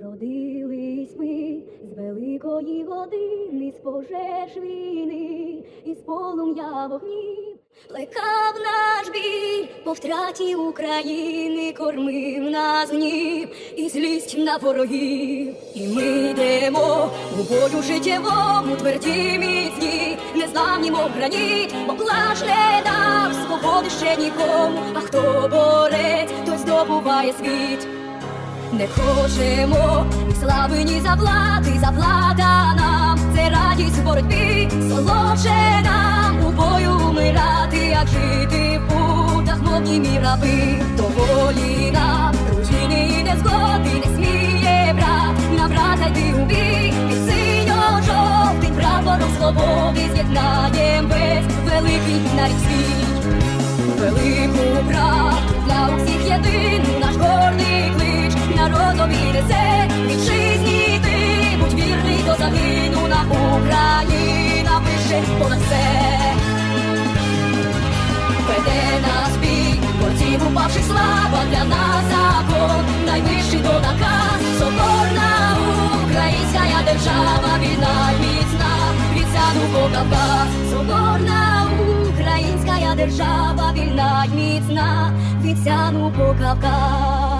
Зродились ми з великої години, з пожеж війни, із полум'я вогнів, плекав наш біль по втраті України, кормив нас гнів і злість на ворогів. І ми йдемо у бою життєвому, тверді міцні, незламні, мов граніт, бо плаж не дав свободи ще нікому, а хто борець, той здобуває світ. Не хочемо ні слави, ні завлади, завлада нам, це радість в боротьбі, солодше нам у бою умирати, як жити в путах, мов німі раби, до волі нам, дружини і незгоди не сміє брат, на брата йти у бій, під синьо-жовтий прапором свободи з'єднаєм весь великий нарід свій. Велику правду понад все. Веде нас бій, борців упавших слава для нас закон, найвищий до наказ, соборна українська держава, вільна й міцна, від сяду по соборна українська держава, вільна міцна, від сяду Кавказ.